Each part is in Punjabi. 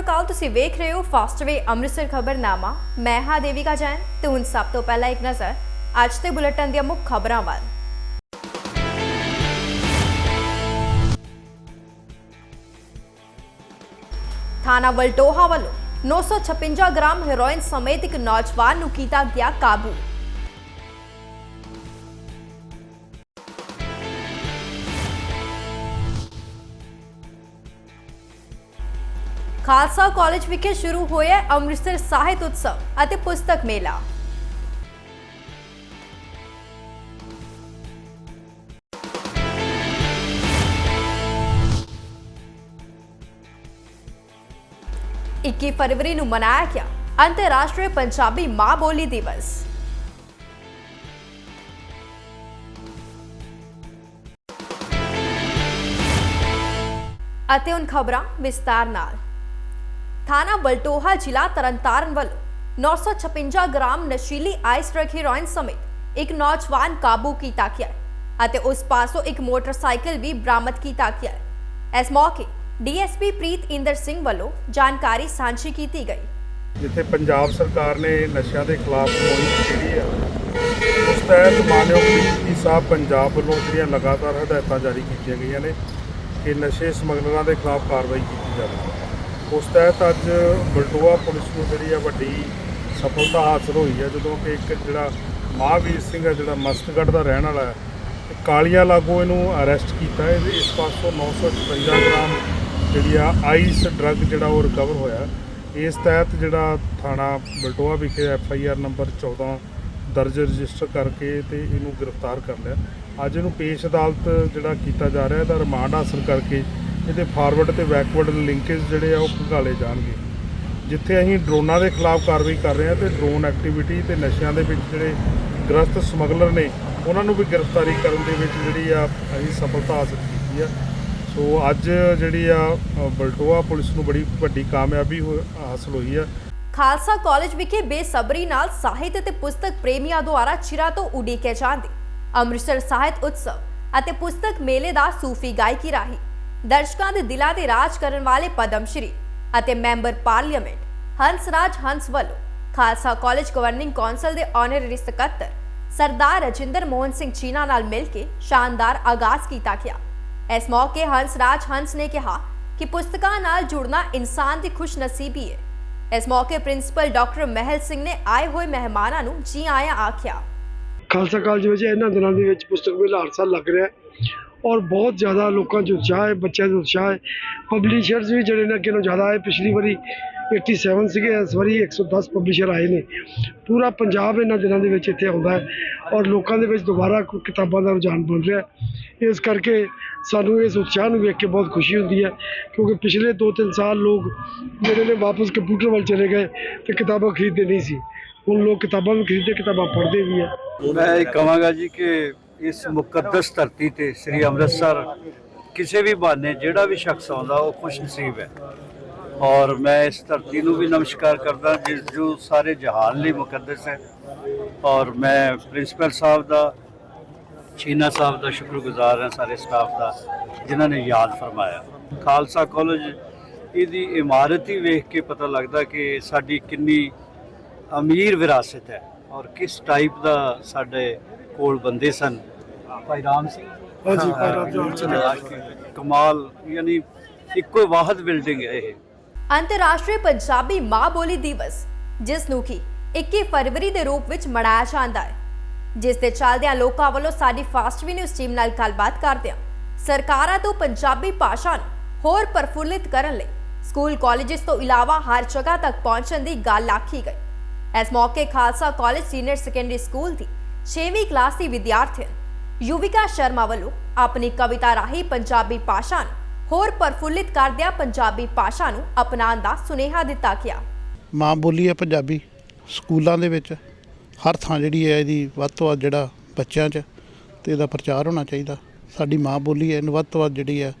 ਸਤਿ ਅਕਾਲ, ਤੁਸੀਂ ਵੇਖ ਰਹੇ ਹੋ ਫਾਸਟਵੇ ਅੰਮ੍ਰਿਤਸਰ ਖਬਰਨਾਮਾ। ਮੈਂ ਹਾਂ ਦੇਵਿਕਾ ਜੈਨ ਤੇ ਹੁਣ ਸਭ ਤੋਂ ਪਹਿਲਾਂ ਇੱਕ ਨਜ਼ਰ ਅੱਜ ਦੇ ਬੁਲੇਟਿਨ ਦੀਆਂ ਮੁੱਖ ਖਬਰਾਂ ਵੱਲ। ਥਾਣਾ ਵਲਟੋਹਾ ਵੱਲੋਂ 956 ਗ੍ਰਾਮ ਹੈਰੋਇਨ ਸਮੇਤ ਇੱਕ ਨੌਜਵਾਨ ਨੂੰ ਕੀਤਾ ਗਿਆ ਕਾਬੂ। ਖਾਲਸਾ ਕਾਲਜ ਵਿਖੇ ਸ਼ੁਰੂ ਹੋਇਆ ਅੰਮ੍ਰਿਤਸਰ ਸਾਹਿਤ ਉਤਸਵ ਅਤੇ ਪੁਸਤਕ ਮੇਲਾ। ਇੱਕੀ ਫਰਵਰੀ ਨੂੰ ਮਨਾਇਆ ਗਿਆ ਅੰਤਰਰਾਸ਼ਟਰੀ ਪੰਜਾਬੀ ਮਾਂ ਬੋਲੀ ਦਿਵਸ। ਅਤੇ ਹੁਣ ਖਬਰਾਂ ਵਿਸਤਾਰ ਨਾਲ। ਥਾਣਾ ਬਲਟੋਹਾ ਜ਼ਿਲ੍ਹਾ ਤਰਨਤਾਰਨ ਵੱਲੋਂ 956 ਗ੍ਰਾਮ ਨਸ਼ੀਲੀ ਆਈਸ ਡਰਗ ਹੈਰੋਇਨ ਸਮੇਤ ਇੱਕ ਨੌਜਵਾਨ ਕਾਬੂ ਕੀਤਾ ਗਿਆ ਅਤੇ ਉਸ ਪਾਸੋਂ ਇੱਕ ਮੋਟਰਸਾਈਕਲ ਵੀ ਬਰਾਮਦ ਕੀਤਾ ਗਿਆ ਇਸ ਮੌਕੇ ਡੀਐਸਪੀ ਪ੍ਰੀਤ ਇੰਦਰ ਸਿੰਘ ਵੱਲੋਂ ਜਾਣਕਾਰੀ ਸਾਂਝੀ ਕੀਤੀ ਗਈ ਜਿੱਥੇ ਪੰਜਾਬ ਸਰਕਾਰ ਨੇ ਨਸ਼ਿਆਂ ਦੇ ਖਿਲਾਫ ਮੁਹਿੰਮ ਛੇੜੀ ਆ ਉਸ ਤਹਿਤ ਮਾਨਯੋਗ ਡੀਜੀਪੀ ਸਾਹਿਬ ਪੰਜਾਬ ਵੱਲੋਂ ਜਿਹੜੀਆਂ ਲਗਾਤਾਰ ਹਦਾਇਤਾਂ ਜਾਰੀ ਕੀਤੀਆਂ ਗਈਆਂ ਨੇ ਕਿ ਨਸ਼ੇ ਸਮਗਲਰਾਂ ਦੇ ਖਿਲਾਫ ਕਾਰਵਾਈ ਕੀਤੀ ਜਾਵੇ ਉਸ ਤਹਿਤ ਅੱਜ ਬਲਟੋਆ ਪੁਲਿਸ ਨੂੰ ਜਿਹੜੀ ਆ ਵੱਡੀ ਸਫਲਤਾ ਹਾਸਲ ਹੋਈ ਹੈ, ਜਦੋਂ ਕਿ ਇੱਕ ਜਿਹੜਾ ਮਹਾਵੀਰ ਸਿੰਘ ਹੈ, ਜਿਹੜਾ ਮਸਤਗੜ੍ਹ ਦਾ ਰਹਿਣ ਵਾਲਾ ਹੈ ਕਾਲੀਆ ਕਾਲੀਆਂ ਲਾਗੋ ਇਹਨੂੰ ਅਰੈਸਟ ਕੀਤਾ ਹੈ। ਇਹਦੇ ਇਸ ਪਾਸੋਂ 955 ਗ੍ਰਾਮ ਜਿਹੜੀ ਆ ਆਈਸ ਡਰੱਗ ਜਿਹੜਾ ਉਹ ਰਿਕਵਰ ਹੋਇਆ ਇਸ ਤਹਿਤ ਜਿਹੜਾ ਥਾਣਾ ਬਲਟੋਆ ਵਿਖੇ ਐਫ ਆਈ ਆਰ ਨੰਬਰ 14 ਦਰਜ ਰਜਿਸਟਰ ਕਰਕੇ ਤੇ ਇਹਨੂੰ ਗ੍ਰਿਫਤਾਰ ਕਰ ਲਿਆ। ਅੱਜ ਇਹਨੂੰ ਪੇਸ਼ ਅਦਾਲਤ ਜਿਹੜਾ ਕੀਤਾ ਜਾ ਰਿਹਾ, ਇਹਦਾ ਰਿਮਾਂਡ ਹਾਸਲ ਕਰਕੇ ਇਹਦੇ ਫਾਰਵਰਡ ਤੇ ਬੈਕਵਰਡ ਲਿੰਕੇਜ ਜਿਹੜੇ ਆ ਉਹ ਖੰਗਾਲੇ ਜਾਣਗੇ। ਜਿੱਥੇ ਅਸੀਂ ਡਰੋਨਾਂ ਦੇ ਖਿਲਾਫ ਕਾਰਵਾਈ ਕਰ ਰਹੇ ਹਾਂ ਤੇ ਡਰੋਨ ਐਕਟੀਵਿਟੀ ਤੇ ਨਸ਼ਿਆਂ ਦੇ ਵਿੱਚ ਜਿਹੜੇ ਗ੍ਰਸਤ ਸਮਗਲਰ ਨੇ, ਉਹਨਾਂ ਨੂੰ ਵੀ ਗ੍ਰਿਫਤਾਰੀ ਕਰਨ ਦੇ ਵਿੱਚ ਜਿਹੜੀ ਆ ਅਸੀਂ ਸਫਲਤਾ ਹਾਸਲ ਕੀਤੀ ਆ। ਸੋ ਅੱਜ ਜਿਹੜੀ ਆ ਬਲਟੋਆ ਪੁਲਿਸ ਨੂੰ ਬੜੀ ਵੱਡੀ ਕਾਮਯਾਬੀ ਹਾਸਲ ਹੋਈ ਆ। ਖਾਲਸਾ ਕਾਲਜ ਵਿਖੇ ਬੇਸਬਰੀ ਨਾਲ ਸਾਹਿਤ ਅਤੇ ਪੁਸਤਕ ਪ੍ਰੇਮੀਆਂ ਦੁਆਰਾ ਚਿਰਾਂ ਤੋਂ ਉਡੀਕੇ ਜਾਂਦੇ। ਅੰਮ੍ਰਿਤਸਰ ਸਾਹਿਤ ਉਤਸਵ ਅਤੇ ਪੁਸਤਕ ਮੇਲੇ ਦਾ ਸੂਫੀ ਗਾਇਕੀ ਰਾਹੀਂ ਦਰਸ਼ਕਾਂ ਦੇ ਦਿਲਾਂ ਤੇ ਰਾਜ ਕਰਨ ਵਾਲੇ ਪਦਮ ਸ਼੍ਰੀ ਅਤੇ ਮੈਂਬਰ ਪਾਰਲੀਮੈਂਟ ਹੰਸਰਾਜ ਹੰਸ ਵੱਲੋਂ ਖਾਲਸਾ ਕਾਲਜ ਗਵਰਨਿੰਗ ਕੌਂਸਲ ਦੇ ਆਨਰਰੀ ਸਕੱਤਰ ਸਰਦਾਰ ਰਜਿੰਦਰ ਮੋਹਨ ਸਿੰਘ ਚੀਨਾ ਨਾਲ ਮਿਲ ਕੇ ਸ਼ਾਨਦਾਰ ਆਗਾਜ਼ ਕੀਤਾ ਗਿਆ। ਇਸ ਮੌਕੇ ਹੰਸਰਾਜ ਹੰਸ ਨੇ ਕਿਹਾ ਕਿ ਪੁਸਤਕਾਂ ਨਾਲ ਜੁੜਨਾ ਇਨਸਾਨ ਦੀ ਖੁਸ਼ਨਸੀਬੀ ਹੈ। ਇਸ ਮੌਕੇ ਪ੍ਰਿੰਸੀਪਲ ਡਾਕਟਰ ਮਹਿਲ ਸਿੰਘ ਨੇ ਆਏ ਹੋਏ ਮਹਿਮਾਨਾਂ ਨੂੰ ਜੀ ਆਇਆਂ ਆਖਿਆ। ਖਾਲਸਾ ਕਾਲਜ ਵਿੱਚ ਇਹਨਾਂ ਦਿਨਾਂ ਦੇ ਵਿੱਚ ਪੁਸਤਕ ਮੇਲਾ ਹਰ ਸਾਲ ਲੱਗ ਰਿਹਾ ਹੈ। ਔਰ ਬਹੁਤ ਜ਼ਿਆਦਾ ਲੋਕਾਂ 'ਚ ਉਤਸ਼ਾਹ ਹੈ, ਬੱਚਿਆਂ 'ਚ ਉਤਸ਼ਾਹ ਹੈ। ਪਬਲਿਸ਼ਰਸ ਵੀ ਜਿਹੜੇ ਨੇ ਅੱਗੇ ਨਾਲੋਂ ਜ਼ਿਆਦਾ ਆਏ। ਪਿਛਲੀ ਵਾਰੀ 87 ਸੀਗੇ, ਇਸ ਵਾਰੀ 110 ਪਬਲਿਸ਼ਰ ਆਏ ਨੇ। ਪੂਰਾ ਪੰਜਾਬ ਇਹਨਾਂ ਦਿਨਾਂ ਦੇ ਵਿੱਚ ਇੱਥੇ ਆਉਂਦਾ ਹੈ ਔਰ ਲੋਕਾਂ ਦੇ ਵਿੱਚ ਦੁਬਾਰਾ ਕਿਤਾਬਾਂ ਦਾ ਰੁਝਾਨ ਬਣ ਰਿਹਾ ਇਸ ਕਰਕੇ ਸਾਨੂੰ ਇਸ ਉਤਸ਼ਾਹ ਨੂੰ ਵੇਖ ਕੇ ਬਹੁਤ ਖੁਸ਼ੀ ਹੁੰਦੀ ਹੈ ਕਿਉਂਕਿ ਪਿਛਲੇ 2-3 ਸਾਲ ਲੋਕ ਜਿਹੜੇ ਨੇ ਵਾਪਸ ਕੰਪਿਊਟਰ ਵੱਲ ਚਲੇ ਗਏ ਤੇ ਕਿਤਾਬਾਂ ਖਰੀਦਦੇ ਨਹੀਂ ਸੀ। ਹੁਣ ਲੋਕ ਕਿਤਾਬਾਂ ਵੀ ਖਰੀਦਦੇ, ਕਿਤਾਬਾਂ ਪੜ੍ਹਦੇ ਵੀ ਹੈ। ਮੈਂ ਇਹ ਕਹਾਂਗਾ ਜੀ ਕਿ ਇਸ ਮੁਕੱਦਸ ਧਰਤੀ ਤੇ ਸ੍ਰੀ ਅੰਮ੍ਰਿਤਸਰ ਕਿਸੇ ਵੀ ਬਹਾਨੇ ਜਿਹੜਾ ਵੀ ਸ਼ਖਸ ਆਉਂਦਾ, ਉਹ ਖੁਸ਼ ਨਸੀਬ ਹੈ। ਔਰ ਮੈਂ ਇਸ ਧਰਤੀ ਨੂੰ ਵੀ ਨਮਸਕਾਰ ਕਰਦਾ, ਜਿਸ ਜੋ ਸਾਰੇ ਜਹਾਨ ਲਈ ਮੁਕੱਦਸ ਹੈ। ਔਰ ਮੈਂ ਪ੍ਰਿੰਸੀਪਲ ਸਾਹਿਬ ਦਾ, ਛੀਨਾ ਸਾਹਿਬ ਦਾ ਸ਼ੁਕਰਗੁਜ਼ਾਰ ਹਾਂ, ਸਾਰੇ ਸਟਾਫ ਦਾ, ਜਿਨ੍ਹਾਂ ਨੇ ਯਾਦ ਫਰਮਾਇਆ। ਖਾਲਸਾ ਕਾਲਜ ਇਹਦੀ ਇਮਾਰਤ ਹੀ ਵੇਖ ਕੇ ਪਤਾ ਲੱਗਦਾ ਕਿ ਸਾਡੀ ਕਿੰਨੀ ਅਮੀਰ ਵਿਰਾਸਤ ਹੈ ਔਰ ਕਿਸ ਟਾਈਪ ਦਾ ਸਾਡੇ ਕੋਲ ਬੰਦੇ ਸਨ। ਭਾਈ ਰਾਮ ਸਿੰਘ ਹਾਂਜੀ, ਭਾਈ ਰਾਮ ਸਿੰਘ। ਕਮਾਲ ਯਾਨੀ ਇੱਕੋ ਵਾਹਦ ਬਿਲਡਿੰਗ ਹੈ ਇਹ। ਅੰਤਰਰਾਸ਼ਟਰੀ ਪੰਜਾਬੀ ਮਾਂ ਬੋਲੀ ਦਿਵਸ ਜਿਸ ਨੂੰ ਕਿ 21 ਫਰਵਰੀ ਦੇ ਰੂਪ ਵਿੱਚ ਮਨਾਇਆ ਜਾਂਦਾ ਹੈ। ਜਿਸ ਦੇ ਚੱਲਦਿਆਂ ਲੋਕਾਂ ਵੱਲੋਂ ਸਾਡੀ ਫਾਸਟ ਵੀ ਨਿਊਜ਼ ਟੀਮ ਨਾਲ ਗੱਲਬਾਤ ਕਰਦਿਆਂ ਸਰਕਾਰਾਂ ਤੋਂ ਪੰਜਾਬੀ ਭਾਸ਼ਾ ਨੂੰ ਹੋਰ ਪ੍ਰਫੁੱਲਿਤ ਕਰਨ ਲਈ ਸਕੂਲ ਕਾਲਜਸ ਤੋਂ ਇਲਾਵਾ ਹਰ ਜਗ੍ਹਾ ਤੱਕ ਪਹੁੰਚਣ ਦੀ ਗੱਲ ਆਖੀ ਗਈ। ਇਸ ਮੌਕੇ Khalsa college senior secondary school ਦੀ 6ਵੀਂ ਕਲਾਸ ਦੀ ਵਿਦਿਆਰਥਣ ਯੁਵਿਕਾ ਸ਼ਰਮਾ ਵੱਲੋਂ ਆਪਣੀ ਕਵਿਤਾ ਰਾਹੀਂ ਪੰਜਾਬੀ ਭਾਸ਼ਾ ਨੂੰ ਹੋਰ ਪ੍ਰਫੁੱਲਿਤ ਕਰਦਿਆਂ ਪੰਜਾਬੀ ਭਾਸ਼ਾ ਨੂੰ ਅਪਣਾਉਣ ਦਾ ਸੁਨੇਹਾ ਦਿੱਤਾ ਗਿਆ। ਮਾਂ ਬੋਲੀ ਹੈ ਪੰਜਾਬੀ। ਸਕੂਲਾਂ ਦੇ ਵਿੱਚ ਹਰ ਥਾਂ ਜਿਹੜੀ ਹੈ ਇਹਦੀ ਵੱਧ ਤੋਂ ਵੱਧ ਜਿਹੜਾ ਬੱਚਿਆਂ 'ਚ ਤੇ ਇਹਦਾ ਪ੍ਰਚਾਰ ਹੋਣਾ ਚਾਹੀਦਾ। ਸਾਡੀ ਮਾਂ ਬੋਲੀ ਹੈ ਇਹਨੂੰ ਵੱਧ ਤੋਂ ਵੱਧ ਜਿਹੜੀ ਹੈ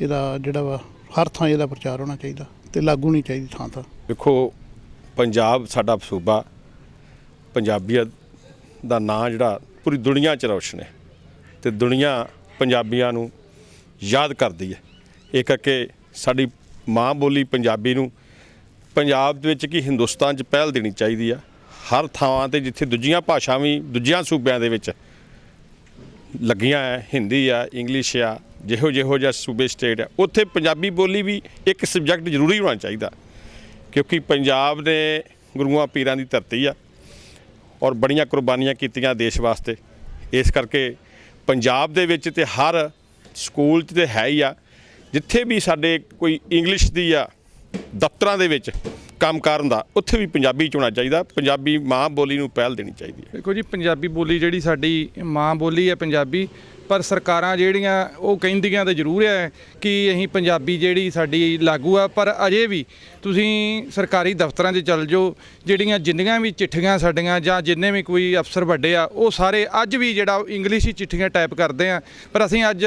ਇਹਦਾ ਜਿਹੜਾ ਵਾ ਹਰ ਥਾਂ ਇਹਦਾ ਪ੍ਰਚਾਰ ਹੋਣਾ ਚਾਹੀਦਾ ਤੇ ਲਾਗੂ ਨਹੀਂ ਚਾਹੀਦੀ ਥਾਂ ਥਾਂ। ਦੇਖੋ ਪੰਜਾਬ ਸਾਡਾ ਸੂਬਾ ਪੰਜਾਬੀਅਤ ਦਾ ਨਾਂ ਜਿਹੜਾ ਪੂਰੀ ਦੁਨੀਆ 'ਚ ਰੌਸ਼ਨ ਹੈ ਤੇ ਦੁਨੀਆ ਪੰਜਾਬੀਆਂ ਨੂੰ ਯਾਦ ਕਰਦੀ ਹੈ। ਇਹ ਕਰਕੇ ਸਾਡੀ ਮਾਂ ਬੋਲੀ ਪੰਜਾਬੀ ਨੂੰ ਪੰਜਾਬ ਦੇ ਵਿੱਚ ਕੀ ਹਿੰਦੁਸਤਾਨ 'ਚ ਪਹਿਲ ਦੇਣੀ ਚਾਹੀਦੀ ਆ। ਹਰ ਥਾਵਾਂ ਤੇ ਜਿੱਥੇ ਦੂਜੀਆਂ ਭਾਸ਼ਾਵਾਂ ਵੀ, ਦੂਜੀਆਂ ਸੂਬਿਆਂ ਦੇ ਵਿੱਚ ਲੱਗੀਆਂ ਆ, ਹਿੰਦੀ ਆ, ਇੰਗਲਿਸ਼ ਆ, ਜਿਹੋ ਜਿਹੋ ਜਿਹਾ ਸੂਬੇ, ਸਟੇਟ ਆ, ਉੱਥੇ ਪੰਜਾਬੀ ਬੋਲੀ ਵੀ ਇੱਕ ਸਬਜੈਕਟ ਜ਼ਰੂਰੀ ਹੋਣਾ ਚਾਹੀਦਾ। ਕਿਉਂਕਿ ਪੰਜਾਬ ਦੇ ਗੁਰੂਆਂ ਪੀਰਾਂ ਦੀ ਧਰਤੀ ਆ ਔਰ ਬੜੀਆਂ ਕੁਰਬਾਨੀਆਂ ਕੀਤੀਆਂ ਦੇਸ਼ ਵਾਸਤੇ। ਇਸ ਕਰਕੇ ਪੰਜਾਬ ਦੇ ਵਿੱਚ ਤੇ ਹਰ ਸਕੂਲ 'ਚ ਤੇ ਹੈ ਹੀ ਆ। ਜਿੱਥੇ ਵੀ ਸਾਡੇ ਕੋਈ ਇੰਗਲਿਸ਼ ਦੀ ਆ ਦਫ਼ਤਰਾਂ ਦੇ ਵਿੱਚ ਕੰਮ ਕਰਨ ਦਾ ਉੱਥੇ ਵੀ ਪੰਜਾਬੀ 'ਚ ਹੋਣਾ ਚਾਹੀਦਾ। ਪੰਜਾਬੀ ਮਾਂ ਬੋਲੀ ਨੂੰ ਪਹਿਲ ਦੇਣੀ ਚਾਹੀਦੀ ਹੈ। ਦੇਖੋ ਜੀ, ਪੰਜਾਬੀ ਬੋਲੀ ਜਿਹੜੀ ਸਾਡੀ ਮਾਂ ਬੋਲੀ ਹੈ ਪੰਜਾਬੀ ਪਰ ਸਰਕਾਰਾਂ ਜਿਹੜੀਆਂ ਉਹ ਕਹਿੰਦੀਆਂ ਤਾਂ ਜ਼ਰੂਰ ਹੈ ਕਿ ਅਸੀਂ ਪੰਜਾਬੀ ਜਿਹੜੀ ਸਾਡੀ ਲਾਗੂ ਆ, ਪਰ ਅਜੇ ਵੀ ਤੁਸੀਂ ਸਰਕਾਰੀ ਦਫ਼ਤਰਾਂ 'ਚ ਚੱਲ ਜਾਓ, ਜਿਹੜੀਆਂ ਜਿੰਨੀਆਂ ਵੀ ਚਿੱਠੀਆਂ ਸਾਡੀਆਂ ਜਾਂ ਜਿੰਨੇ ਵੀ ਕੋਈ ਅਫਸਰ ਵੱਡੇ ਆ, ਉਹ ਸਾਰੇ ਅੱਜ ਵੀ ਜਿਹੜਾ ਉਹ ਇੰਗਲਿਸ਼ ਹੀ ਚਿੱਠੀਆਂ ਟਾਈਪ ਕਰਦੇ ਆ। ਪਰ ਅਸੀਂ ਅੱਜ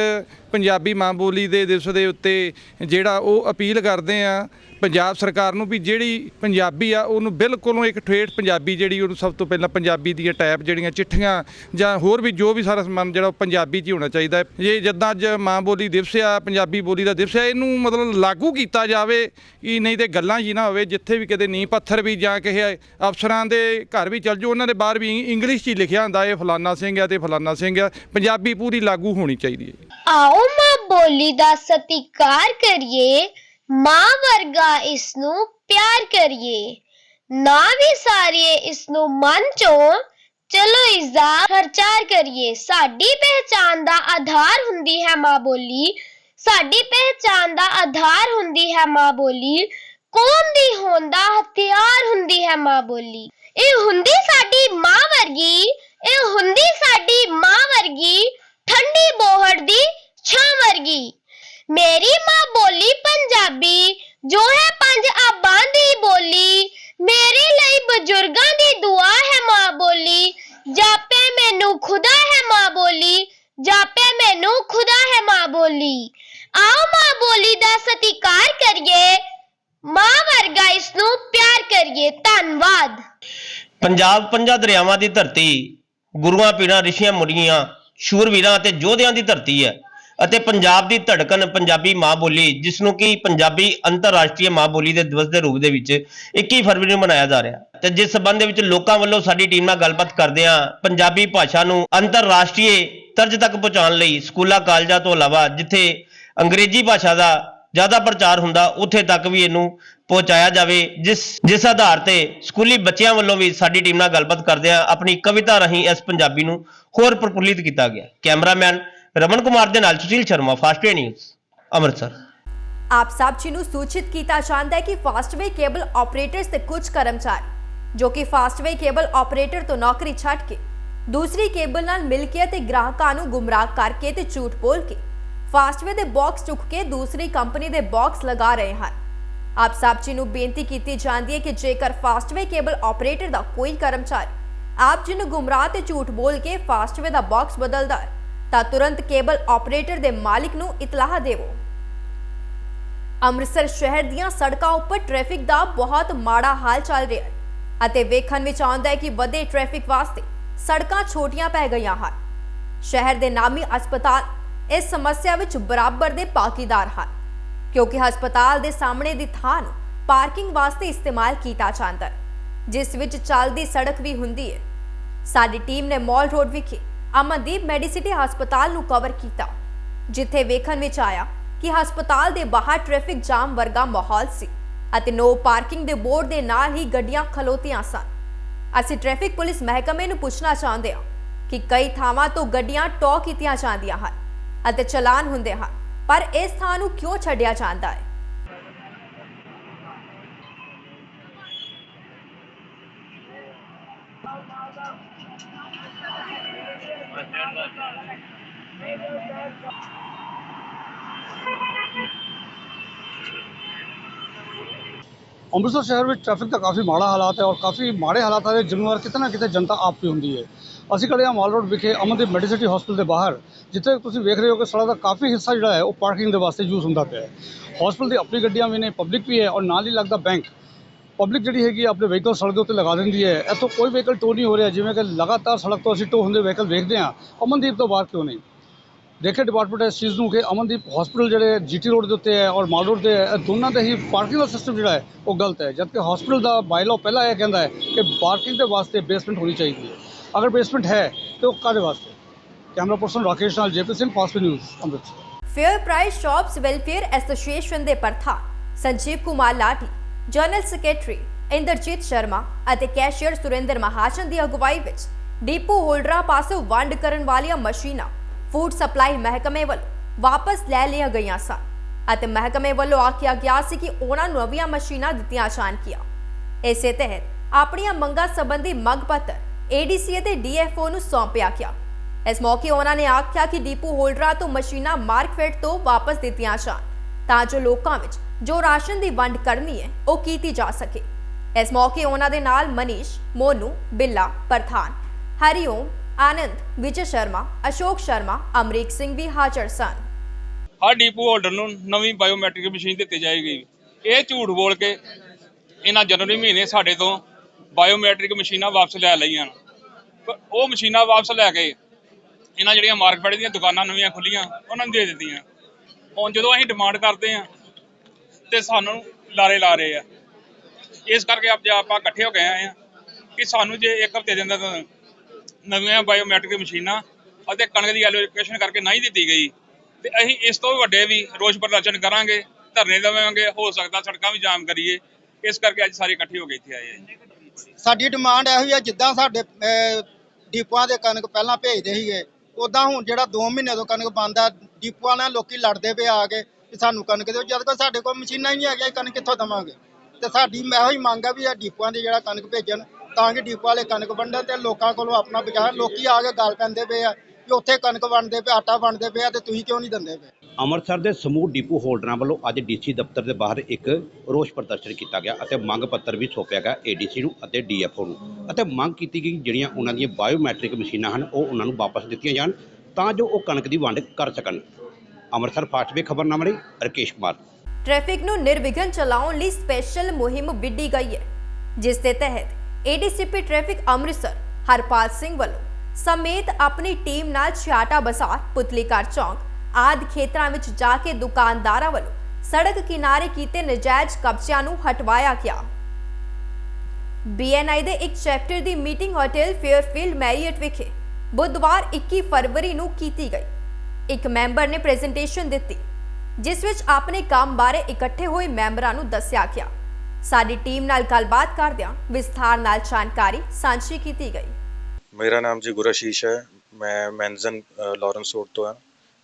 ਪੰਜਾਬੀ ਮਾਂ ਬੋਲੀ ਦੇ ਦਿਵਸ ਦੇ ਉੱਤੇ ਜਿਹੜਾ ਉਹ ਅਪੀਲ ਕਰਦੇ ਆ ਪੰਜਾਬ ਸਰਕਾਰ ਨੂੰ ਵੀ ਜਿਹੜੀ ਪੰਜਾਬੀ ਆ, ਉਹਨੂੰ ਬਿਲਕੁਲ ਇੱਕ ਠੇਠ ਪੰਜਾਬੀ ਜਿਹੜੀ ਉਹਨੂੰ ਸਭ ਤੋਂ ਪਹਿਲਾਂ ਪੰਜਾਬੀ ਦੀਆਂ ਟਾਈਪ ਜਿਹੜੀਆਂ ਚਿੱਠੀਆਂ ਜਾਂ ਹੋਰ ਵੀ ਜੋ ਵੀ ਸਾਰਾ ਸਮਾਨ ਜਿਹੜਾ ਉਹ ਪੰਜਾਬੀ 'ਚ ਹੀ ਹੋਣਾ ਚਾਹੀਦਾ ਹੈ। ਜੇ ਜਿੱਦਾਂ ਅੱਜ ਮਾਂ ਬੋਲੀ ਦਿਵਸ ਆ, ਪੰਜਾਬੀ ਬੋਲੀ ਦਾ ਦਿਵਸ ਆ, ਇਹਨੂੰ ਮਤਲਬ ਲਾਗੂ ਕੀਤਾ ਜਾਵੇ ਕਿ ਨਹੀਂ ਤੇ ਗੱਲਾਂ ਹੀ ਨਾ ਹੋਵੇ, ਜਿੱਥੇ ਵੀ ਕਿਤੇ ਨੀਂਹ ਪੱਥਰ ਵੀ ਜਾਂ ਕਿਸੇ ਅਫਸਰਾਂ ਦੇ ਘਰ ਵੀ ਚੱਲ ਜਾਓ, ਉਹਨਾਂ ਦੇ ਬਾਹਰ ਵੀ ਇੰਗਲਿਸ਼ 'ਚ ਹੀ ਲਿਖਿਆ ਹੁੰਦਾ ਇਹ ਫਲਾਨਾ ਸਿੰਘ ਆ ਤੇ ਫਲਾਨਾ ਸਿੰਘ ਆ। ਪੰਜਾਬੀ ਪੂਰੀ ਲਾਗੂ ਹੋਣੀ ਚਾਹੀਦੀ ਹੈ। ਆਓ ਮਾਂ ਬੋਲੀ ਦਾ ਸਤਿਕਾਰ ਕਰੀਏ, ਮਾਂ ਵਰਗਾ ਇਸ ਨੂੰ ਪਿਆਰ ਕਰੀਏ। ਨਾ ਵੀ ਸਾਰੀਏ ਇਸ ਨੂੰ ਮਨ ਚੋਂ ਚਲੋ ਇਸ ਦਾ ਪ੍ਰਚਾਰ ਕਰੀਏ। ਸਾਡੀ ਪਹਿਚਾਨ ਦਾ ਆਧਾਰ ਹੁੰਦੀ ਹੈ ਮਾਂ ਬੋਲੀ। ਸਾਡੀ ਪਹਿਚਾਨ ਦਾ ਆਧਾਰ ਹੁੰਦੀ ਹੈ ਮਾਂ ਬੋਲੀ। ਕੌਮ ਦੀ ਹੋਂਦ ਦਾ ਹਥਿਆਰ ਹੁੰਦੀ ਹੈ ਮਾਂ ਬੋਲੀ। ਇਹ ਹੁੰਦੀ ਸਾਡੀ ਮਾਂ ਵਰਗੀ, ਇਹ ਹੁੰਦੀ ਸਾਡੀ ਮਾਂ ਵਰਗੀ, ਠੰਡੀ ਬੋਹੜ ਦੀ ਛਾਂ ਵਰਗੀ। ਮੇਰੀ ਮਾਂ ਬੋਲੀ ਪੰਜਾਬੀ, ਜੋ ਹੈ ਪੰਜ ਆਬਾਂ ਦੀ ਬੋਲੀ। ਮੇਰੇ ਲਈ ਬਜ਼ੁਰਗਾਂ ਦੀ ਦੁਆ ਹੈ ਮਾਂ ਬੋਲੀ। ਜਾਪੇ ਮੈਨੂੰ ਖੁਦਾ ਹੈ ਮਾਂ ਬੋਲੀ। ਜਾਪੇ ਮੈਨੂੰ ਖੁਦਾ ਹੈ ਮਾਂ ਬੋਲੀ। ਆਓ ਮਾਂ ਬੋਲੀ ਦਾ ਸਤਿਕਾਰ ਕਰੀਏ। ਮਾਂ ਵਰਗਾ ਇਸ ਨੂੰ ਪਿਆਰ ਕਰੀਏ। ਧੰਨਵਾਦ। ਪੰਜਾਬ ਪੰਜਾਂ ਦਰਿਆਵਾਂ ਦੀ ਧਰਤੀ, ਗੁਰੂਆਂ, ਪੀਰਾਂ, ਰਿਸ਼ੀਆਂ, ਮੁਨੀਆਂ, ਸ਼ੂਰਵੀਰਾਂ ਅਤੇ ਯੋਧਿਆਂ ਦੀ ਧਰਤੀ ਹੈ। ਅਤੇ ਪੰਜਾਬ ਦੀ ਧੜਕਣ ਪੰਜਾਬੀ ਮਾਂ ਬੋਲੀ ਜਿਸ ਨੂੰ ਕਿ ਪੰਜਾਬੀ ਅੰਤਰਰਾਸ਼ਟਰੀ ਮਾਂ ਬੋਲੀ ਦੇ ਦਿਵਸ ਦੇ ਰੂਪ ਦੇ ਵਿੱਚ 21 ਫਰਵਰੀ ਨੂੰ ਮਨਾਇਆ ਜਾ ਰਿਹਾ। ਤੇ ਜਿਸ ਸਬੰਧ ਦੇ ਵਿੱਚ ਲੋਕਾਂ ਵੱਲੋਂ ਸਾਡੀ ਟੀਮ ਨਾਲ ਗੱਲਬਾਤ ਕਰਦੇ ਹਾਂ, ਪੰਜਾਬੀ ਭਾਸ਼ਾ ਨੂੰ ਅੰਤਰਰਾਸ਼ਟਰੀ ਤਰਜ ਤੱਕ ਪਹੁੰਚਾਉਣ ਲਈ ਸਕੂਲਾਂ, ਕਾਲਜਾਂ ਤੋਂ ਇਲਾਵਾ ਜਿੱਥੇ ਅੰਗਰੇਜ਼ੀ ਭਾਸ਼ਾ ਦਾ ਜ਼ਿਆਦਾ ਪ੍ਰਚਾਰ ਹੁੰਦਾ, ਉੱਥੇ ਤੱਕ ਵੀ ਇਹਨੂੰ ਪਹੁੰਚਾਇਆ ਜਾਵੇ, ਜਿਸ ਜਿਸ ਆਧਾਰ ਤੇ ਸਕੂਲੀ ਬੱਚਿਆਂ ਵੱਲੋਂ ਵੀ ਸਾਡੀ ਟੀਮ ਨਾਲ ਗੱਲਬਾਤ ਕਰਦੇ ਆ ਆਪਣੀ ਕਵਿਤਾ ਰਾਹੀਂ ਇਸ ਪੰਜਾਬੀ ਨੂੰ ਹੋਰ ਪ੍ਰਫੁੱਲਿਤ ਕੀਤਾ ਗਿਆ। ਕੈਮਰਾਮੈਨ ਰਮਨ ਕੁਮਾਰ ਦੇ ਨਾਲ ਸੁਸ਼ੀਲ ਸ਼ਰਮਾ ਫਾਸਟਵੇ ਨਿਊਜ਼, ਅੰਮ੍ਰਿਤਸਰ। ਆਪ ਸਭ ਜੀ ਨੂੰ ਸੂਚਿਤ ਕੀਤਾ ਜਾਂਦਾ ਹੈ ਕਿ ਫਾਸਟਵੇ ਕੇਬਲ ਆਪਰੇਟਰਸ ਤੇ ਕੁਝ ਕਰਮਚਾਰੀ, ਜੋ ਕਿ ਫਾਸਟਵੇ ਕੇਬਲ ਆਪਰੇਟਰ ਤੋਂ ਨੌਕਰੀ ਛੱਡ ਕੇ, ਦੂਸਰੀ ਕੇਬਲ ਨਾਲ ਮਿਲ ਕੇ ਤੇ ਗ੍ਰਾਹਕਾਂ ਨੂੰ ਗੁੰਮਰਾਹ ਕਰਕੇ ਤੇ ਝੂਠ ਬੋਲ ਕੇ ਫਾਸਟਵੇ ਦੇ ਬਾਕਸ ਚੁੱਕ ਕੇ ਦੂਸਰੀ ਕੰਪਨੀ ਦੇ ਬਾਕਸ ਲਗਾ ਰਹੇ ਹਨ। ਆਪ ਸਭ ਜੀ ਨੂੰ ਬੇਨਤੀ ਕੀਤੀ ਜਾਂਦੀ ਹੈ ਕਿ ਜੇਕਰ ਫਾਸਟਵੇ ਕੇਬਲ ਆਪਰੇਟਰ ਦਾ ਕੋਈ ਕਰਮਚਾਰੀ, ਆਪ ਜੀ ਨੂੰ ਗੁੰਮਰਾਹ ਤੇ ਝੂਠ ਬੋਲ ਕੇ ਫਾਸਟਵੇ ਦਾ ਬਾਕਸ ਬਦਲਦਾ ਹੈ ਤਾਂ ਤੁਰੰਤ ਕੇਬਲ ਆਪਰੇਟਰ ਦੇ ਮਾਲਿਕ ਨੂੰ ਇਤਲਾਹ ਦੇਵੋ। ਅੰਮ੍ਰਿਤਸਰ ਸ਼ਹਿਰ ਦੀਆਂ ਸੜਕਾਂ ਉੱਪਰ ਟ੍ਰੈਫਿਕ ਦਾ ਬਹੁਤ ਮਾੜਾ ਹਾਲ ਚੱਲ ਰਿਹਾ ਹੈ ਅਤੇ ਵੇਖਣ ਵਿੱਚ ਆਉਂਦਾ ਹੈ ਕਿ ਵਧੇ ਟ੍ਰੈਫਿਕ ਵਾਸਤੇ ਸੜਕਾਂ ਛੋਟੀਆਂ ਪੈ ਗਈਆਂ ਹਨ। ਸ਼ਹਿਰ ਦੇ ਨਾਮੀ ਹਸਪਤਾਲ ਇਸ ਸਮੱਸਿਆ ਵਿੱਚ ਬਰਾਬਰ ਦੇ ਪਾਕੀਦਾਰ ਹਨ, ਕਿਉਂਕਿ ਹਸਪਤਾਲ ਦੇ ਸਾਹਮਣੇ ਦੀ ਥਾਂ ਨੂੰ ਪਾਰਕਿੰਗ ਵਾਸਤੇ ਇਸਤੇਮਾਲ ਕੀਤਾ ਜਾਂਦਾ ਹੈ, ਜਿਸ ਵਿੱਚ ਚੱਲਦੀ ਸੜਕ ਵੀ ਹੁੰਦੀ ਹੈ। ਸਾਡੀ ਟੀਮ ਨੇ ਮਾਲ ਰੋਡ ਵਿਖੇ ਅਮਨਦੀਪ ਮੈਡੀਸਿਟੀ ਹਸਪਤਾਲ ਨੂੰ ਕਵਰ ਕੀਤਾ, ਜਿੱਥੇ ਵੇਖਣ ਵਿੱਚ ਆਇਆ ਕਿ ਹਸਪਤਾਲ ਦੇ ਬਾਹਰ ਟ੍ਰੈਫਿਕ ਜਾਮ ਵਰਗਾ ਮਾਹੌਲ ਸੀ ਅਤੇ ਨੋ ਪਾਰਕਿੰਗ ਦੇ ਬੋਰਡ ਦੇ ਨਾਲ ਹੀ ਗੱਡੀਆਂ ਖਲੋਤੀਆਂ ਸਨ। ਅਸੀਂ ਟ੍ਰੈਫਿਕ ਪੁਲਿਸ ਮਹਿਕਮੇ ਨੂੰ ਪੁੱਛਣਾ ਚਾਹੁੰਦੇ ਹਾਂ ਕਿ ਕਈ ਥਾਵਾਂ ਤੋਂ ਗੱਡੀਆਂ ਟੋ ਕੀਤੀਆਂ ਜਾਂਦੀਆਂ ਹਨ ਅਤੇ ਚਲਾਨ ਹੁੰਦੇ ਹਨ, ਪਰ ਇਸ ਥਾਂ ਨੂੰ ਕਿਉਂ ਛੱਡਿਆ ਜਾਂਦਾ ਹੈ? ਅੰਮ੍ਰਿਤਸਰ ਸ਼ਹਿਰ ਵਿੱਚ ਟ੍ਰੈਫਿਕ ਦਾ ਕਾਫੀ ਮਾੜਾ ਹਾਲਾਤ ਹੈ ਔਰ ਕਾਫੀ ਮਾੜੇ ਹਾਲਾਤਾਂ ਦੇ ਜ਼ਿੰਮੇਵਾਰ ਕਿਤੇ ਨਾ ਕਿਤੇ ਜਨਤਾ ਆਪ ਹੀ ਹੁੰਦੀ ਹੈ। ਅਸੀਂ ਖੜੇ ਹਾਂ ਮਾਲ ਰੋਡ ਵਿਖੇ ਅਮਨਦੀਪ ਮੈਡੀਸਿਟੀ ਹਸਪੀਟਲ ਦੇ ਬਾਹਰ, ਜਿੱਥੇ ਤੁਸੀਂ ਵੇਖ ਰਹੇ ਹੋ ਕਿ ਸੜਕ ਦਾ ਕਾਫੀ ਹਿੱਸਾ ਜਿਹੜਾ ਹੈ, ਉਹ ਪਾਰਕਿੰਗ ਦੇ ਵਾਸਤੇ ਯੂਜ਼ ਹੁੰਦਾ ਪਿਆ ਹੈ। ਹਸਪੀਟਲ ਦੀ ਆਪਣੀ ਗੱਡੀਆਂ ਵੀ ਨੇ ਪਬਲਿਕ ਵੀ ਹੈ ਔਰ ਨਾਲ ਹੀ ਲੱਗਦਾ ਬੈਂਕ ਪਬਲਿਕ ਜਿਹੜੀ ਹੈਗੀ ਹੈ ਆਪਣੇ ਵਹੀਕਲ ਸੜਕ ਦੇ ਉੱਤੇ ਲਗਾ ਦਿੰਦੀ ਹੈ। ਇੱਥੋਂ ਕੋਈ ਵਹੀਕਲ ਟੋ ਨਹੀਂ ਹੋ ਰਿਹਾ, ਜਿਵੇਂ ਕਿ ਲਗਾਤਾਰ ਸੜਕ ਤੋਂ ਅਸੀਂ ਟੋ ਹੁੰਦੇ ਵਹੀਕਲ ਵੇਖਦੇ ਹਾਂ। ਅਮਨਦੀਪ ਤੋਂ ਬਾਹਰ ਕਿਉਂ ਨਹੀਂ? ਦੇਖੇ ਡਿਪਾਰਟਮੈਂਟ ਇਸ ਚੀਜ਼ ਨੂੰ ਕਿ ਅਮਨਦੀਪ ਹਸਪੀਟਲ ਜਿਹੜੇ ਜੀਟੀ ਰੋਡ ਦੇ ਉੱਤੇ ਹੈ ਔਰ ਮਾਲ ਰੋਡ ਤੇ ਹੈ ਦੋਨਾਂ ਦੇ ਹੀ ਪਾਰਕਿੰਗ ਦਾ ਸਿਸਟਮ ਜਿਹੜਾ ਹੈ, ਉਹ ਗਲਤ ਹੈ। ਜਦਕਿ ਹਸਪੀਟਲ ਦਾ ਬਾਇਲਾਅ ਪਹਿਲਾਂ ਇਹ ਕਹਿੰਦਾ ਹੈ ਕਿ ਪਾਰਕਿੰਗ ਦੇ ਵਾਸਤੇ ਬੇਸਮੈਂਟ ਹੋਣੀ ਚਾਹੀਦੀ ਹੈ। ਅਗਰ ਬੇਸਮੈਂਟ ਹੈ, ਤੇ ਉਹ ਕਾਹਦੇ ਵਾਸਤੇ? ਕੈਮਰਾ ਪਰਸਨ ਰਾਕੇਸ਼ ਨਾਲ JP Singh fast news Amritsar. Fair price shops welfare association ਦੇ ਪ੍ਰਧਾਨ ਸੰਜੀਵ ਕੁਮਾਰ ਲਾਠੀ ਜਨਰਲ ਸੈਕਟਰੀ ਇੰਦਰਜੀਤ ਸ਼ਰਮਾ ਅਤੇ ਕੈਸ਼ੀਅਰ ਸੁਰਿੰਦਰ ਮਹਾਜਨ ਦੀ ਅਗਵਾਈ ਵਿੱਚ ਡੀਪੂ ਹੋਲਡਰਾਂ ਪਾਸੋਂ ਵੰਡ ਕਰਨ ਵਾਲੀਆਂ ਮਸ਼ੀਨਾਂ ਫੂਡ ਸਪਲਾਈ ਮਹਿਕਮੇ ਵੱਲੋਂ ਵਾਪਸ ਲੈ ਲਈਆਂ ਗਈਆਂ ਸਨ ਅਤੇ ਮਹਿਕਮੇ ਵੱਲੋਂ ਆਖਿਆ ਗਿਆ ਸੀ ਕਿ ਉਹਨਾਂ ਨੂੰ ਨਵੀਆਂ ਮਸ਼ੀਨਾਂ ਦਿੱਤੀਆਂ ਜਾਣਗੀਆਂ ਇਸੇ ਤਹਿਤ ਆਪਣੀਆਂ ਮੰਗਾਂ ਸੰਬੰਧੀ ਮੰਗ ਪੱਤਰ ਏਡੀਸੀ ਅਤੇ ਡੀਐਫਓ ਨੂੰ ਸੌਂਪਿਆ ਗਿਆ। ਇਸ ਮੌਕੇ ਉਹਨਾਂ ਨੇ ਆਖਿਆ ਕਿ ਡੀਪੂ ਹੋਲਡਰਾਂ ਤੋਂ ਮਸ਼ੀਨਾਂ ਮਾਰਕਫੈਟ ਤੋਂ ਵਾਪਸ ਦਿੱਤੀਆਂ ਜਾਣ ਤਾਂ ਜੋ ਲੋਕਾਂ ਵਿੱਚ ਜੋ ਰਾਸ਼ਨ ਦੀ ਵੰਡ ਕਰਨੀ ਹੈ, ਉਹ ਕੀਤੀ ਜਾ ਸਕੇ। ਇਸ ਮੌਕੇ ਉਹਨਾਂ ਦੇ ਨਾਲ ਮਨੀਸ਼, ਮੋਨੂ, ਬਿੱਲਾ, ਪ੍ਰਧਾਨ ਹਰੀਓਮ ਆਨੰਦ ਵਿਜੇ ਸ਼ਰਮਾ ਅਸ਼ੋਕ ਸ਼ਰਮਾ ਅਮਰੀਕ ਸਿੰਘ ਵੀ ਹਾਜ਼ਰ ਸਨ ਹਰ ਡੀਪੂ ਹੋਲਡਰ ਨੂੰ ਨਵੀਂ ਬਾਇਓਮੈਟ੍ਰਿਕ ਮਸ਼ੀਨ ਦਿੱਤੀ ਜਾਏਗੀ। ਇਹ ਝੂਠ ਬੋਲ ਕੇ ਇਹਨਾਂ ਜਨਵਰੀ ਮਹੀਨੇ ਸਾਡੇ ਤੋਂ ਬਾਇਓਮੈਟ੍ਰਿਕ ਮਸ਼ੀਨਾਂ ਵਾਪਸ ਲੈ ਲਈਆਂ ਪਰ ਉਹ ਮਸ਼ੀਨਾਂ ਵਾਪਸ ਲੈ ਕੇ ਇਹਨਾਂ ਜਿਹੜੀਆਂ ਮਾਰਕੀਟ ਦੀਆਂ ਦੁਕਾਨਾਂ ਨਵੀਆਂ ਖੁੱਲੀਆਂ, ਉਹਨਾਂ ਨੂੰ ਦੇ ਦਿੱਤੀਆਂ। ਹੁਣ ਜਦੋਂ ਅਸੀਂ ਡਿਮਾਂਡ ਕਰਦੇ ਆ ਤੇ ਸਾਨੂੰ ਲਾਰੇ ਲਾ ਰਹੇ ਆ। ਇਸ ਕਰਕੇ ਅੱਜ ਆਪਾਂ ਇਕੱਠੇ ਹੋ ਗਏ ਆ ਕਿ ਸਾਨੂੰ ਜੇ ਇੱਕ ਹਫ਼ਤੇ ਦੇ ਅੰਦਰ ਨਵੀਆਂ ਬਾਇਓਮੈਟ੍ਰਿਕ ਮਸ਼ੀਨਾਂ ਅਤੇ ਕਣਕ ਦੀ ਐਲੋਕੇਸ਼ਨ ਕਰਕੇ ਨਹੀਂ ਦਿੱਤੀ ਗਈ। ਤੇ ਅਸੀਂ ਇਸ ਤੋਂ ਵੱਡੇ ਵੀ ਰੋਸ ਪ੍ਰਦਰਸ਼ਨ ਕਰਾਂਗੇ, ਧਰਨੇ ਦੇਵਾਂਗੇ, ਹੋ ਸਕਦਾ ਸੜਕਾਂ ਵੀ ਜਾਮ ਕਰੀਏ। ਇਸ ਕਰਕੇ ਅੱਜ ਸਾਰੇ ਇਕੱਠੇ ਹੋ ਕੇ ਇੱਥੇ ਆਏ ਆ ਸਾਡੀ ਡਿਮਾਂਡ ਇਹੋ ਹੀ ਆ, ਜਿੱਦਾਂ ਸਾਡੇ ਡੀਪੂਆਂ ਦੇ ਕਣਕ ਪਹਿਲਾਂ ਭੇਜਦੇ ਸੀਗੇ ਉਦਾਂ ਹੁਣ ਜਿਹੜਾ 2 ਮਹੀਨੇ ਤੋਂ ਕਣਕ ਬੰਦ ਆ ਡੀਪੂਆਂ ਨਾਲ ਲੋਕੀ ਲੜਦੇ ਪਏ ਆ ਕੇ ਕਿ ਸਾਨੂੰ ਕਣਕ ਦਿਓ। ਜਦ ਕਿ ਸਾਡੇ ਕੋਲ ਮਸ਼ੀਨਾਂ ਹੀ ਨਹੀਂ ਹੈਗੀਆਂ, ਅਸੀਂ ਕਣਕ ਕਿੱਥੋਂ ਦਵਾਂਗੇ? ਤੇ ਸਾਡੀ ਇਹੋ ਹੀ ਮੰਗ ਆ ਵੀ ਇਹ ਡੀਪੂਆਂ ਦੀ ਜਿਹੜਾ ਕਣਕ ਭੇਜਣ ਤਾਂ ਕਿ ਡੀਪੂ ਵਾਲੇ ਕਣਕ ਵੰਡਣ ਤੇ ਲੋਕਾਂ ਕੋਲੋਂ ਆਪਣਾ ਬਚਾਅ ਲੋਕੀ ਆ ਕੇ ਗੱਲ ਪੈਂਦੇ ਪਏ ਆ ਕਿ ਉੱਥੇ ਕਣਕ ਵੰਡਦੇ ਪਏ ਆਟਾ ਵੰਡਦੇ ਪਏ ਆ ਤੇ ਤੁਸੀਂ ਕਿਉਂ ਨਹੀਂ ਦਿੰਦੇ ਪਏ? ਅੰਮ੍ਰਿਤਸਰ ਦੇ ਸਮੂਹ ਡਿਪੂ ਹੋਲਡਰਾਂ ਵੱਲੋਂ ਅੱਜ ਡੀਸੀ ਦਫ਼ਤਰ ਦੇ ਬਾਹਰ ਇੱਕ ਰੋਸ ਪ੍ਰਦਰਸ਼ਨ ਕੀਤਾ ਗਿਆ ਅਤੇ ਮੰਗ ਪੱਤਰ ਵੀ ਸੌਂਪਿਆ ਗਿਆ ਏਡੀਸੀ ਨੂੰ ਅਤੇ ਡੀਐਫਓ ਨੂੰ। ਅਤੇ ਮੰਗ ਕੀਤੀ ਗਈ ਜਿਹੜੀਆਂ ਉਹਨਾਂ ਦੀਆਂ ਬਾਇਓਮੈਟ੍ਰਿਕ ਮਸ਼ੀਨਾਂ ਹਨ ਉਹ ਉਹਨਾਂ ਨੂੰ ਵਾਪਸ ਦਿੱਤੀਆਂ ਜਾਣ ਤਾਂ ਜੋ ਉਹ ਕਣਕ ਦੀ ਵੰਡ ਕਰ ਸਕਣ। ਅੰਮ੍ਰਿਤਸਰ ਫਾਸਟ ਵੇ ਖਬਰਨਾਮਾ ਲਈ ਰਕੇਸ਼ ਕੁਮਾਰ। ਟ੍ਰੈਫਿਕ ਨੂੰ ਨਿਰਵਿਘਨ ਚਲਾਉਣ ਲਈ ਸਪੈਸ਼ਲ ਮੁਹਿੰਮ ਵਿੱਢੀ ਗਈ ਹੈ ਜਿਸ ਦੇ ਤਹਿਤ ਏਡੀਸੀਪੀ ਟ੍ਰੈਫਿਕ ਅੰਮ੍ਰਿਤਸਰ ਹਰਪਾਲ ਸਿੰਘ ਵੱਲੋਂ ਸਮੇਤ ਆਪਣੀ ਟੀਮ ਨਾਲ ਛਿਆਟਾ ਬਾਜ਼ਾਰ ਪੁਤਲੀਕਾਰ ਚੌਂਕ, ਆਦਿ ਖੇਤਰਾਂ ਵਿੱਚ ਜਾ ਕੇ ਦੁਕਾਨਦਾਰਾਂ ਵੱਲੋਂ ਸੜਕ ਕਿਨਾਰੇ ਕੀਤੇ ਨਜਾਇਜ਼ ਕਬਜ਼ਿਆਂ ਨੂੰ ਹਟਵਾਇਆ ਗਿਆ। ਬੀਐਨਆਈ ਦੇ ਇੱਕ ਚੈਪਟਰ ਦੀ ਮੀਟਿੰਗ ਹੋਟਲ ਫੇਅਰਫੀਲਡ ਮੈਰੀਅਟ ਵਿਖੇ ਬੁੱਧਵਾਰ 21 ਫਰਵਰੀ ਨੂੰ ਕੀਤੀ ਗਈ। ਇੱਕ ਮੈਂਬਰ ਨੇ ਪ੍ਰੈਜੈਂਟੇਸ਼ਨ ਦਿੱਤੀ, ਜਿਸ ਵਿੱਚ ਆਪਣੇ ਕੰਮ ਬਾਰੇ ਇਕੱਠੇ ਹੋਏ ਮੈਂਬਰਾਂ ਨੂੰ ਦੱਸਿਆ ਗਿਆ। ਸਾਡੀ ਟੀਮ ਨਾਲ ਗੱਲਬਾਤ ਕਰਦਿਆਂ ਵਿਸਥਾਰ ਨਾਲ ਜਾਣਕਾਰੀ ਸਾਂਝੀ ਕੀਤੀ ਗਈ। ਮੇਰਾ ਨਾਮ ਜੀ ਗੁਰਸ਼ੀਸ਼ ਹੈ। ਮੈਂ ਮੈਨਜ਼ਨ ਲਾਰੈਂਸ ਰੋਡ ਤੋਂ ਹਾਂ।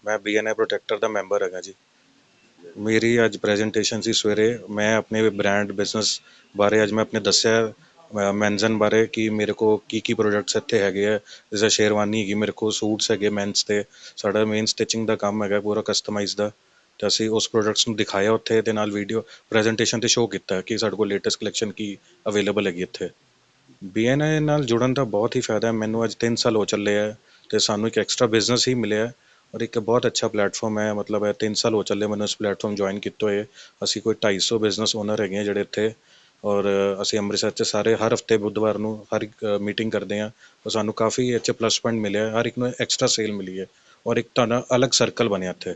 ਮੈਂ ਬੀਐਨਏ ਪ੍ਰੋਟੈਕਟਰ ਦਾ ਮੈਂਬਰ ਹੈਗਾ ਜੀ। ਮੇਰੀ ਅੱਜ ਪ੍ਰੈਜੈਂਟੇਸ਼ਨ ਸੀ ਸਵੇਰੇ। ਮੈਂ ਆਪਣੇ ਬ੍ਰਾਂਡ ਬਿਜ਼ਨਸ ਬਾਰੇ ਅੱਜ ਮੈਂ ਆਪਣੇ ਦੱਸਿਆ ਮੈਨਜ਼ਨ ਬਾਰੇ ਕਿ ਮੇਰੇ ਕੋ ਕੀ ਕੀ ਪ੍ਰੋਡਕਟਸ ਇੱਥੇ ਹੈਗੇ ਆ। ਜਿਵੇਂ ਸ਼ੇਰਵਾਨੀ ਹੈਗੀ, ਮੇਰੇ ਕੋ ਸੂਟਸ ਹੈਗੇ ਮੈਨਸ ਤੇ। ਸਾਡਾ ਮੇਨ ਸਟਿਚਿੰਗ ਦਾ ਕੰਮ ਹੈਗਾ, ਪੂਰਾ ਕਸਟਮਾਈਜ਼ ਦਾ। ਤੇ ਅਸੀਂ ਉਸ ਪ੍ਰੋਡਕਟਸ ਨੂੰ ਦਿਖਾਇਆ ਉੱਥੇ ਅਤੇ ਨਾਲ ਵੀਡੀਓ ਪ੍ਰੈਜੈਂਟੇਸ਼ਨ ਤੇ ਸ਼ੋਅ ਕੀਤਾ ਕਿ ਸਾਡੇ ਕੋਲ ਲੇਟੈਸਟ ਕਲੈਕਸ਼ਨ ਕੀ ਅਵੇਲੇਬਲ ਹੈਗੀ ਇੱਥੇ। ਬੀ ਐੱਨ ਆਈ ਨਾਲ ਜੁੜਨ ਦਾ ਬਹੁਤ ਹੀ ਫਾਇਦਾ ਮੈਨੂੰ ਅੱਜ ਤਿੰਨ ਸਾਲ ਹੋ ਚੱਲੇ ਆ ਤੇ ਸਾਨੂੰ ਇੱਕ ਐਕਸਟਰਾ ਬਿਜ਼ਨਸ ਹੀ ਮਿਲਿਆ ਔਰ ਇੱਕ ਬਹੁਤ ਅੱਛਾ ਪਲੇਟਫਾਰਮ ਹੈ। ਮਤਲਬ ਹੈ 3 ਸਾਲ ਹੋ ਚੱਲੇ ਮੈਨੂੰ ਇਸ ਪਲੇਟਫਾਰਮ ਜੁਆਇਨ ਕੀਤੇ ਹੋਏ। ਅਸੀਂ ਕੋਈ 250 ਬਿਜ਼ਨਸ ਓਨਰ ਹੈਗੇ ਆ ਜਿਹੜੇ ਇੱਥੇ ਔਰ ਅਸੀਂ ਅੰਮ੍ਰਿਤਸਰ 'ਚ ਸਾਰੇ ਹਰ ਹਫ਼ਤੇ ਬੁੱਧਵਾਰ ਨੂੰ ਹਰ ਇੱਕ ਮੀਟਿੰਗ ਕਰਦੇ ਆ ਔਰ ਸਾਨੂੰ ਕਾਫੀ ਅੱਛੇ ਪਲੱਸ ਪੁਆਇੰਟ ਮਿਲਿਆ। ਹਰ ਇੱਕ ਨੂੰ ਐਕਸਟਰਾ ਸੇਲ ਮਿਲੀ ਹੈ ਔਰ ਇੱਕ ਤੁਹਾਡਾ ਅਲੱਗ ਸਰਕਲ ਬਣਿਆ ਇੱਥੇ।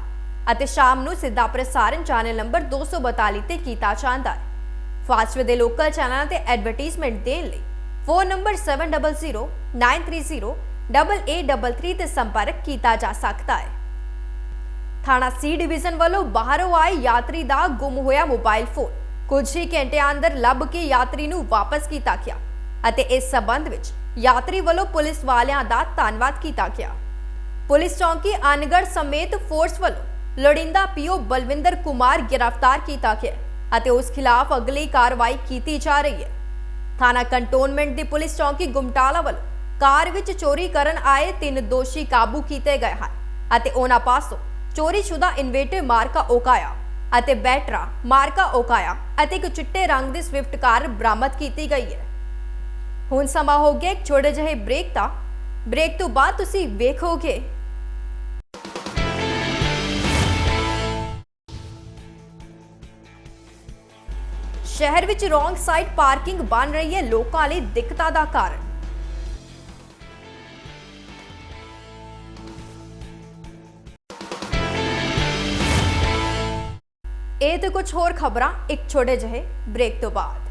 ਅਤੇ ਸ਼ਾਮ ਨੂੰ ਸਿੱਧਾ ਪ੍ਰਸਾਰਣ ਚੈਨਲ ਨੰਬਰ 242 ਤੇ ਕੀਤਾ ਜਾਂਦਾ ਹੈ। ਫਾਸਟਵੇ ਦੇ ਲੋਕਲ ਚੈਨਲਾਂ ਤੇ ਐਡਵਰਟਾਈਜ਼ਮੈਂਟ ਦੇਣ ਲਈ ਫੋਨ ਨੰਬਰ 7009308833 ਤੇ ਸੰਪਰਕ ਕੀਤਾ ਜਾ ਸਕਦਾ ਹੈ। ਥਾਣਾ ਸੀ ਡਿਵੀਜ਼ਨ ਵੱਲੋਂ ਬਾਹਰੋਂ ਆਏ ਯਾਤਰੀ ਦਾ ਗੁੰਮ ਹੋਇਆ ਮੋਬਾਈਲ ਫੋਨ ਕੁਝ ਹੀ ਘੰਟਿਆਂ ਅੰਦਰ ਲੱਭ ਕੇ ਯਾਤਰੀ ਨੂੰ ਵਾਪਸ ਕੀਤਾ ਗਿਆ ਅਤੇ ਇਸ ਸਬੰਧ ਵਿੱਚ ਯਾਤਰੀ ਵੱਲੋਂ ਪੁਲਿਸ ਵਾਲਿਆਂ ਦਾ ਧੰਨਵਾਦ ਕੀਤਾ ਗਿਆ। ਪੁਲਿਸ ਚੌਂਕੀ ਅਨਗੜ ਸਮੇਤ ਫੋਰਸ ਵੱਲੋਂ ਲੋੜਿੰਦਾ ਪੀਓ ਬਲਵਿੰਦਰ ਕੁਮਾਰ ਗ੍ਰਿਫਤਾਰ ਕੀਤਾ ਗਿਆ ਅਤੇ ਉਸ ਖਿਲਾਫ ਅਗਲੀ ਕਾਰਵਾਈ ਕੀਤੀ ਜਾ ਰਹੀ ਹੈ। ਥਾਣਾ ਕੰਟੋਨਮੈਂਟ ਦੀ ਪੁਲਿਸ ਚੌਂਕੀ ਗੁਮਟਾਲਾ ਵੱਲੋਂ ਕਾਰ ਵਿੱਚ ਚੋਰੀ ਕਰਨ ਆਏ ਤਿੰਨ ਦੋਸ਼ੀ ਕਾਬੂ ਕੀਤੇ ਗਏ ਹਨ ਅਤੇ ਉਹਨਾਂ ਪਾਸੋਂ ਚੋਰੀशुदा ਇਨਵੇਟਰ ਮਾਰਕਾ ਓਕਾਇਆ ਅਤੇ ਬੈਟਰਾ ਮਾਰਕਾ ਓਕਾਇਆ ਅਤੇ ਇੱਕ ਚਿੱਟੇ ਰੰਗ ਦੀ ਸਵਿਫਟ ਕਾਰ ਬਰਾਮਦ ਕੀਤੀ ਗਈ ਹੈ। ਹੁਣ ਸਮਾਂ ਹੋ ਗਿਆ ਇੱਕ ਛੋਟੇ ਜਿਹੇ ਬ੍ਰੇਕ ਦਾ। ਬ੍ਰੇਕ ਤੋਂ ਬਾਅਦ ਤੁਸੀਂ ਵੇਖੋਗੇ ਸ਼ਹਿਰ ਵਿੱਚ ਰੋਂਗ ਸਾਈਡ ਪਾਰਕਿੰਗ ਬਣ ਰਹੀ ਹੈ। ਲੋਕਾਂ ਲਈ ਦਿੱਕਤਾਂ ਦਾ ਕਾਰਨ। ਇਹ ਤੇ ਕੁਝ ਹੋਰ ਖਬਰਾਂ, ਇੱਕ ਛੋਟੇ ਜਿਹੇ ਬ੍ਰੇਕ ਤੋਂ ਬਾਅਦ।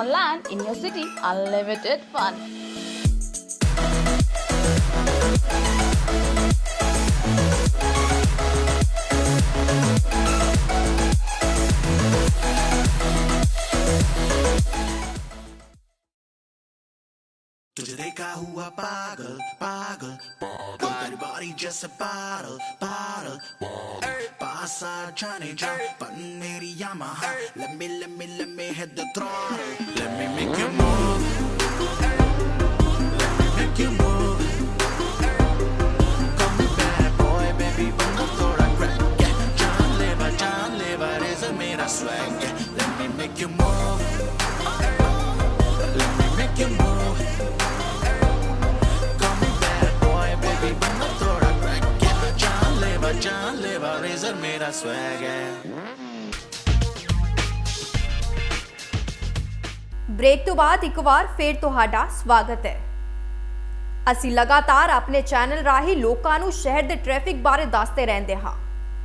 Funland in your city, unlimited fun. तुझे देखा हुआ पागल पागल तेरी बॉडी जैसे पागल पागल पास आ जाने जा पन मेरी Yamaha let me let me let me break ਤੋਂ ਬਾਅਦ ਇੱਕ ਵਾਰ ਫੇਰ ਤੁਹਾਡਾ ਸਵਾਗਤ ਹੈ। ਅਸੀਂ ਲਗਾਤਾਰ ਆਪਣੇ ਚੈਨਲ ਰਾਹੀਂ ਲੋਕਾਂ ਨੂੰ ਸ਼ਹਿਰ ਦੇ ਟ੍ਰੈਫਿਕ ਬਾਰੇ ਦੱਸਦੇ ਰਹਿੰਦੇ ਹਾਂ।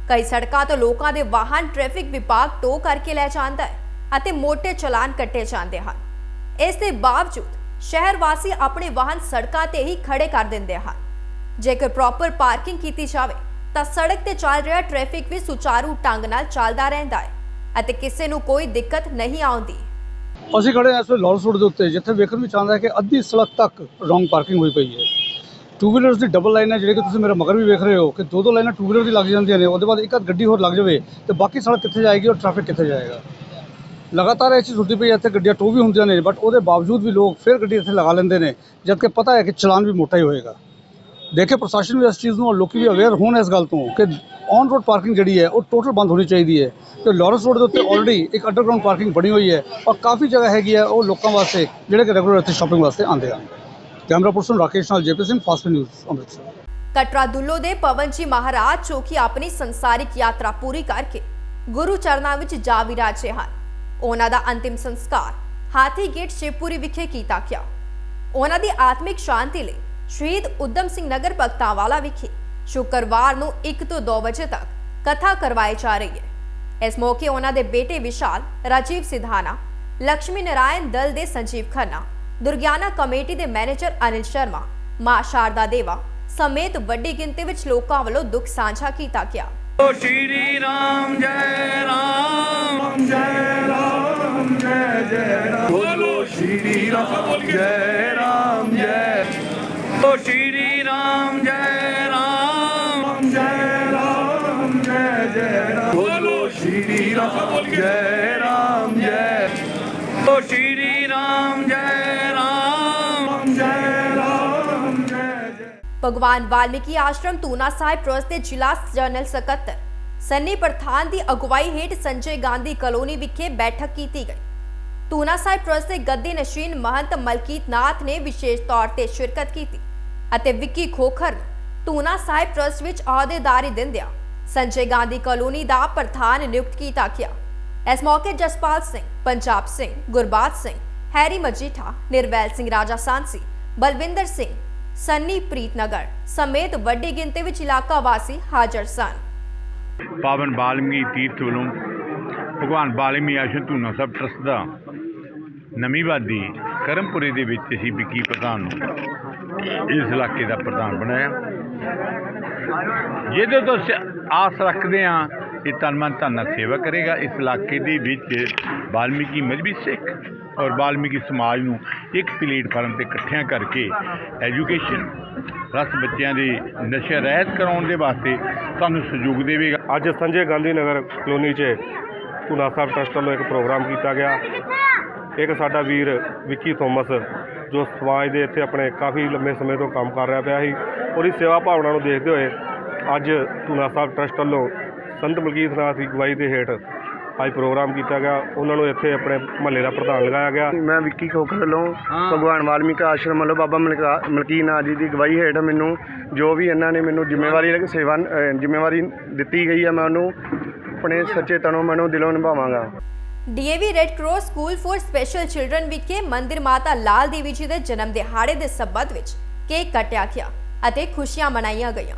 ਕਈ ਸੜਕਾਂ ਤੋਂ ਲੋਕਾਂ ਦੇ ਵਾਹਨ ਟ੍ਰੈਫਿਕ ਵਿਭਾਗ ਟੋ ਕਰਕੇ ਲੈ ਜਾਂਦਾ ਹੈ ਅਤੇ ਮੋٹے ਚਲਾਨ ਕੱਟੇ ਜਾਂਦੇ ਹਨ। ਇਸ ਦੇ ਬਾਵਜੂਦ ਸ਼ਹਿਰ ਵਾਸੀ ਆਪਣੇ ਵਾਹਨ ਸੜਕਾਂ ਤੇ ਹੀ ਖੜੇ ਕਰ ਦਿੰਦੇ ਹਨ। ਜੇਕਰ ਪ੍ਰੋਪਰ ਪਾਰਕਿੰਗ ਕੀਤੀ ਜਾਵੇ ਤਾਂ ਸੜਕ ਤੇ ਚੱਲ ਰਿਹਾ ਟ੍ਰੈਫਿਕ ਵੀ ਸੁਚਾਰੂ ਢੰਗ ਨਾਲ ਚੱਲਦਾ ਰਹਿੰਦਾ ਹੈ ਅਤੇ ਕਿਸੇ ਨੂੰ ਕੋਈ ਦਿੱਕਤ ਨਹੀਂ ਆਉਂਦੀ। ਅਸੀਂ ਖੜੇ ਹਾਂ ਇਸ ਵੇਲੇ ਲਾਹੌਰ ਰੋਡ ਦੇ ਉੱਤੇ, ਜਿੱਥੇ ਵੇਖਣ ਵਿੱਚ ਆਉਂਦਾ ਹੈ ਕਿ ਅੱਧੀ ਸੜਕ ਤੱਕ ਰੋਂਗ ਪਾਰਕਿੰਗ ਹੋਈ ਪਈ ਹੈ। ਟੂ ਵੀਲਰਸ ਦੀ ਡਬਲ ਲਾਈਨ ਹੈ ਜਿਹੜੇ ਕਿ ਤੁਸੀਂ ਮੇਰੇ ਮਗਰ ਵੀ ਵੇਖ ਰਹੇ ਹੋ ਕਿ ਦੋ ਦੋ ਲਾਈਨਾਂ ਟੂ ਵੀਲਰ ਦੀ ਲੱਗ ਜਾਂਦੀਆਂ ਨੇ, ਉਹਦੇ ਬਾਅਦ ਇੱਕ ਅੱਧ ਗੱਡੀ ਹੋਰ ਲੱਗ ਜਾਵੇ ਤੇ ਬਾਕੀ ਸੜਕ ਕਿੱਥੇ ਜਾਏਗੀ ਔਰ ਟ੍ਰੈਫਿਕ ਕਿੱਥੇ ਜਾਏਗਾ। ਲਗਾਤਾਰ ਇਹ ਚੀਜ਼ ਹੁੰਦੀ ਪਈ ਹੈ, ਇੱਥੇ ਗੱਡੀਆਂ ਟੋ ਵੀ ਹੁੰਦੀਆਂ ਨੇ ਬਟ ਉਹਦੇ ਬਾਵਜੂਦ ਵੀ ਲੋਕ ਫਿਰ ਗੱਡੀ ਇੱਥੇ ਲਗਾ ਲੈਂਦੇ ਨੇ ਜਦ ਕਿ ਪਤਾ ਹੈ ਕਿ ਚਲਾਨ ਵੀ ਮੋਟਾ ਹੀ ਹੋਏਗਾ। ਦੇਖੇ ਪ੍ਰਸ਼ਾਸਨ ਵੀ ਇਸ ਚੀਜ਼ ਨੂੰ, ਲੋਕੀ ਵੀ ਅਵੇਅਰ ਹੋਣ ਇਸ ਗੱਲ ਤੋਂ ਕਿ ਔਨ ਰੋਡ ਪਾਰਕਿੰਗ ਜਿਹੜੀ ਹੈ, ਉਹ ਟੋਟਲ ਬੰਦ ਹੋਣੀ ਚਾਹੀਦੀ ਹੈ। ਤੇ ਲਾਰੈਂਸ ਰੋਡ ਦੇ ਉੱਤੇ ਆਲਰੇਡੀ ਇੱਕ ਅੰਡਰਗਰਾਉਂਡ ਪਾਰਕਿੰਗ ਬਣੀ ਹੋਈ ਹੈ ਔਰ ਕਾਫੀ ਜਗ੍ਹਾ ਹੈਗੀ ਹੈ, ਉਹ ਲੋਕਾਂ ਵਾਸਤੇ ਜਿਹੜੇ ਕਿ ਰੈਗੂਲਰ ਇੱਥੇ ਸ਼ਾਪਿੰਗ ਵਾਸਤੇ ਆਉਂਦੇ ਹਨ ਕੈਮਰਾ ਪਰਸਨ ਰਾਕੇਸ਼ ਨਾਲ JP Singh fast news Amritsar. Katra Dullo ਦੇ ਪਵਨ ਜੀ ਮਹਾਰਾਜ, ਜੋ ਕਿ ਆਪਣੀ ਸੰਸਾਰਿਕ ਯਾਤਰਾ ਪੂਰੀ ਕਰਕੇ ਗੁਰੂ ਚਰਨਾਂ ਵਿੱਚ ਜਾ ਵਿਰਾਜੇ ਹਨ। ਉਹਨਾਂ ਦਾ ਅੰਤਿਮ ਸੰਸਕਾਰ ਹਾਥੀ ਗੇਟ ਸ਼ਿਵਪੁਰੀ ਵਿਖੇ ਕੀਤਾ ਗਿਆ। ਉਹਨਾਂ ਦੀ ਆਤਮਿਕ ਸ਼ਾਂਤੀ ਲਈ ਸ਼ਹੀਦ ਉਦਮ ਸਿੰਘ ਨਗਰ ਭਗਤਾਂਵਾਲਾ ਵਿਖੇ ਸ਼ੁੱਕਰਵਾਰ ਨੂੰ 1 ਤੋਂ 2 ਵਜੇ ਤੱਕ ਕਥਾ ਕਰਵਾਈ ਜਾ ਰਹੀ ਹੈ। ਇਸ ਮੌਕੇ ਉਹਨਾਂ ਦੇ ਬੇਟੇ ਵਿਸ਼ਾਲ ਰਾਜੀਵ ਸਿਧਾਨਾ ਲక్ష్ਮੀ ਨਰਾਇਣ ਦਲ ਦੇ ਸੰਜੀਵ ਖੰਨਾ ਦੁਰਗਿਆਨਾ ਕਮੇਟੀ ਦੇ ਮੈਨੇਜਰ ਅਨਿਲ ਸ਼ਰਮਾ ਮਾਂ ਸ਼ਾਰਦਾ ਦੇਵਾ ਸਮੇਤ ਵੱਡੀ ਗਿਣਤੀ ਵਿੱਚ ਲੋਕਾਂ ਵੱਲੋਂ ਦੁੱਖ ਸਾਂਝਾ ਕੀਤਾ ਗਿਆ। ਓ ਸ਼੍ਰੀ ਰਾਮ ਜੈ ਰਾਮ। ਜੈ ਰਾਮ ਜੈ ਜੈ ਰਾਮ। ਬੋਲੋ। ਸ਼੍ਰੀ ਰਾਮ ਜੈ ਰਾਮ ਜੈ ਓ ਸ਼੍ਰੀ ਰਾਮ ਜੈ ਰਾਮ ਜੈ ਰਾਮ ਜੈ ਜੈ। ਭਗਵਾਨ ਵਾਲਮੀਕੀ ਆਸ਼ਰਮ ਤੂਨਾ ਸਾਹਿਬ ਟਰਸਟ ਦੇ ਜ਼ਿਲ੍ਹਾ ਜਨਰਲ ਸਕੱਤਰ ਸੰਨੀ ਪ੍ਰਧਾਨ ਦੀ ਅਗਵਾਈ ਹੇਠ ਸੰਜੇ ਗਾਂਧੀ ਕਲੋਨੀ ਵਿਖੇ ਬੈਠਕ ਕੀਤੀ ਗਈ। ਤੂਨਾ ਸਾਹਿਬ ਟਰਸਟ ਦੇ ਗੱਦੀ ਨਸ਼ੀਨ ਮਹੰਤ ਮਲਕੀਤ ਨਾਥ ਨੇ ਵਿਸ਼ੇਸ਼ ਤੌਰ ਤੇ ਸ਼ਿਰਕਤ ਕੀਤੀ। ਅਤੇ ਵਿੱਕੀ ਖੋਖਰ ਨੂੰ ਤੂਨਾ ਸਾਹਿਬ ਟਰਸਟ ਵਿੱਚ ਅਹੁਦੇਦਾਰੀ ਦਿੰਦਿਆਂ ਸੰਜੇ ਗਾਂਧੀ ਕਲੋਨੀ ਦਾ ਪ੍ਰਧਾਨ ਨਿਯੁਕਤ ਕੀਤਾ ਗਿਆ। ਇਸ ਮੌਕੇ ਜਸਪਾਲ ਸਿੰਘ, ਪੰਜਾਬ ਸਿੰਘ ਗੁਰਬਾਜ ਸਿੰਘ, ਹੈਰੀ ਮਜੀਠਾ, ਨਿਰਵੈਲ ਸਿੰਘ ਰਾਜਾ ਸਾਂਸੀ ਬਲਵਿੰਦਰ ਸਿੰਘ ਸੰਨੀ ਪ੍ਰੀਤਨਗਰ ਸਮੇਤ ਵੱਡੀ ਗਿਣਤੀ ਵਿੱਚ ਇਲਾਕਾ ਵਾਸੀ ਹਾਜ਼ਰ ਸਨ। ਪਾਵਨ ਬਾਲਮੀਕੀ ਤੀਰਥ ਵੱਲੋਂ ਭਗਵਾਨ ਬਾਲਮੀਕੀ ਆਸ਼ਰਮ ਧੂਨਾ ਸਾਹਿਬ ਟਰਸਟ ਦਾ ਨਵੀਂ ਵਾਦੀ ਕਰਮਪੁਰੇ ਦੇ ਵਿੱਚ ਅਸੀਂ ਵਿੱਕੀ ਪ੍ਰਧਾਨ ਨੂੰ ਇਸ ਇਲਾਕੇ ਦਾ ਪ੍ਰਧਾਨ ਬਣਾਇਆ। ਜਿਹਦੇ ਤੋਂ ਆਸ ਰੱਖਦੇ ਹਾਂ ਇਹ ਤਨ ਮਨ ਧਨ ਸੇਵਾ ਕਰੇਗਾ। ਇਸ ਇਲਾਕੇ ਦੇ ਵਿੱਚ ਬਾਲਮੀਕੀ ਮਜਬੀ ਸਿੱਖ ਔਰ ਬਾਲਮੀਕੀ ਸਮਾਜ ਨੂੰ ਇੱਕ ਪਲੇਟਫਾਰਮ ਤੇ ਇਕੱਠਿਆਂ ਕਰਕੇ ਐਜੂਕੇਸ਼ਨ, ਰਸ ਬੱਚਿਆਂ ਦੇ ਨਸ਼ਾ ਰਹਿਤ ਕਰਾਉਣ ਦੇ ਵਾਸਤੇ ਸਾਨੂੰ ਸਹਿਯੋਗ ਦੇਵੇਗਾ। ਅੱਜ ਸੰਜੇ ਗਾਂਧੀ ਨਗਰ ਕਲੋਨੀ 'ਚ ਧੂਨਾ ਸਾਹਿਬ ਟਰਸਟ ਵੱਲੋਂ ਇੱਕ ਪ੍ਰੋਗਰਾਮ ਕੀਤਾ ਗਿਆ। ਇੱਕ ਸਾਡਾ ਵੀਰ ਵਿੱਕੀ ਥੋਮਸ ਜੋ ਸਮਾਜ ਦੇ ਇੱਥੇ ਆਪਣੇ ਕਾਫੀ ਲੰਮੇ ਸਮੇਂ ਤੋਂ ਕੰਮ ਕਰ ਰਿਹਾ ਪਿਆ ਸੀ ਉਹਦੀ ਸੇਵਾ ਭਾਵਨਾ ਨੂੰ ਦੇਖਦੇ ਹੋਏ ਅੱਜ ਧੂਨਾ ਸਾਹਿਬ ਟਰਸਟ ਵੱਲੋਂ ਸੰਤ ਮਲਕੀਤ ਨਾਥ ਦੀ ਅਗਵਾਈ ਦੇ ਹੇਠ ਅੱਜ ਪ੍ਰੋਗਰਾਮ ਕੀਤਾ ਗਿਆ। ਉਹਨਾਂ ਨੂੰ ਇੱਥੇ ਆਪਣੇ ਮਹੱਲੇ ਦਾ ਪ੍ਰਧਾਨ ਲਗਾਇਆ ਗਿਆ। ਮੈਂ ਵਿੱਕੀ ਖੋਖਰ ਵੱਲੋਂ ਭਗਵਾਨ ਵਾਲਮੀਕ ਆਸ਼ਰਮ ਵੱਲੋਂ ਬਾਬਾ ਮਲਕਾ ਨਾਥ ਜੀ ਦੀ ਅਗਵਾਈ ਹੇਠ ਮੈਨੂੰ ਜੋ ਵੀ ਇਹਨਾਂ ਨੇ ਮੈਨੂੰ ਜ਼ਿੰਮੇਵਾਰੀ ਸੇਵਾ ਜ਼ਿੰਮੇਵਾਰੀ ਦਿੱਤੀ ਗਈ ਹੈ ਮੈਂ ਉਹਨੂੰ ਆਪਣੇ ਸੱਚੇ ਤਨੋਂ ਮਨੋਂ ਦਿਲੋਂ ਨਿਭਾਵਾਂਗਾ। DAV red cross school for special children ਵਿਖੇ ਮੰਦਿਰ ਮਾਤਾ ਲਾਲ ਦੇਵੀ ਜੀ ਦੇ ਜਨਮ ਦਿਹਾੜੇ ਦੇ ਸਬੰਧ ਵਿੱਚ ਕੇਕ ਕੱਟਿਆ ਗਿਆ ਅਤੇ ਖੁਸ਼ੀਆਂ ਮਨਾਈਆਂ ਗਈਆਂ।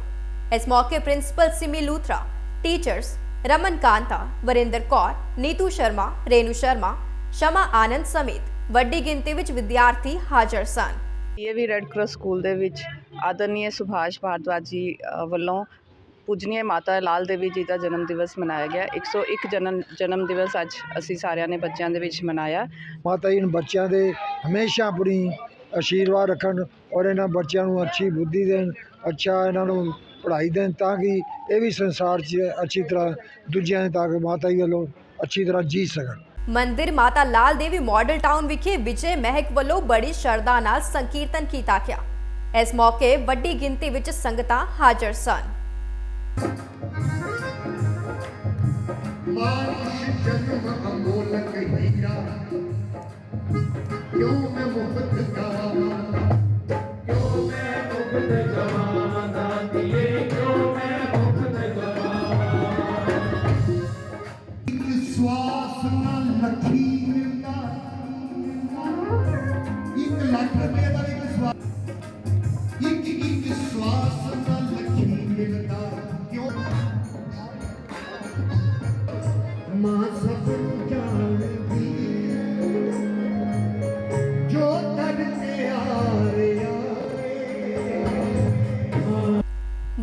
ਇਸ ਮੌਕੇ ਪ੍ਰਿੰਸੀਪਲ ਸਿਮੀ ਲੂਥਰਾ, ਟੀਚਰਸ ਰਮਨ ਕਾਂਤਾ, ਵਰਿੰਦਰ ਕੌਰ, ਨੀਤੂ ਸ਼ਰਮਾ, ਰੇਨੂ ਸ਼ਰਮਾ, ਸ਼ਮਾ ਆਨੰਦ ਸਮੇਤ ਵੱਡੀ ਗਿਣਤੀ ਵਿੱਚ ਵਿਦਿਆਰਥੀ ਹਾਜ਼ਰ ਸਨ। ਡੀਏਵੀ ਰੈੱਡ ਕ੍ਰੋਸ ਸਕੂਲ ਦੇ ਵਿੱਚ ਆਦਰਨੀਏ ਸੁਭਾਸ਼ ਭਾਰਦਵਾਜ ਵੱਲੋਂ ਪੂਜਨੀय ਮਾਤਾ ਲਾਲ ਦੇਵੀ ਜੀ ਦਾ ਜਨਮ ਦਿਵਸ ਮਨਾਇਆ ਗਿਆ। 101 ਜਨਮ ਜਨਮ ਦਿਵਸ ਅੱਜ ਅਸੀਂ ਸਾਰਿਆਂ ਨੇ ਬੱਚਿਆਂ ਦੇ ਵਿੱਚ ਮਨਾਇਆ। ਮਾਤਾ ਜੀ ਨੂੰ ਬੱਚਿਆਂ ਦੇ ਹਮੇਸ਼ਾ ਆਪਣੀ ਆਸ਼ੀਰਵਾਦ ਰੱਖਣ ਔਰ ਇਹਨਾਂ ਬੱਚਿਆਂ ਨੂੰ ਅੱਛੀ ਬੁੱਧੀ ਦੇਣ ਅੱਛਾ ਇਹਨਾਂ ਨੂੰ ਪੜ੍ਹਾਈ ਦੇਣ ਤਾਂ ਕਿ ਇਹ ਵੀ ਸੰਸਾਰ 'ਚ ਅੱਛੀ ਤਰ੍ਹਾਂ ਦੂਜਿਆਂ ਦੇ ਤੱਕ ਮਾਤਾ ਜੀ ਵੱਲੋਂ ਅੱਛੀ ਤਰ੍ਹਾਂ ਜੀ ਸਕਣ। ਮੰਦਿਰ ਮਾਤਾ ਲਾਲ ਦੇਵੀ ਮਾਡਲ ਟਾਊਨ ਵਿਖੇ ਵਿਜੇ ਮਹਿਕ ਵੱਲੋਂ ਬੜੀ ਸ਼ਰਧਾ ਨਾਲ ਸੰਕੀਰਤਨ ਕੀਤਾ ਗਿਆ। ਇਸ ਮੌਕੇ ਵੱਡੀ ਗਿਣਤੀ ਵਿੱਚ ਸੰਗਤਾਂ ਹਾਜ਼ਰ ਸਨ। ਸਵਾਸ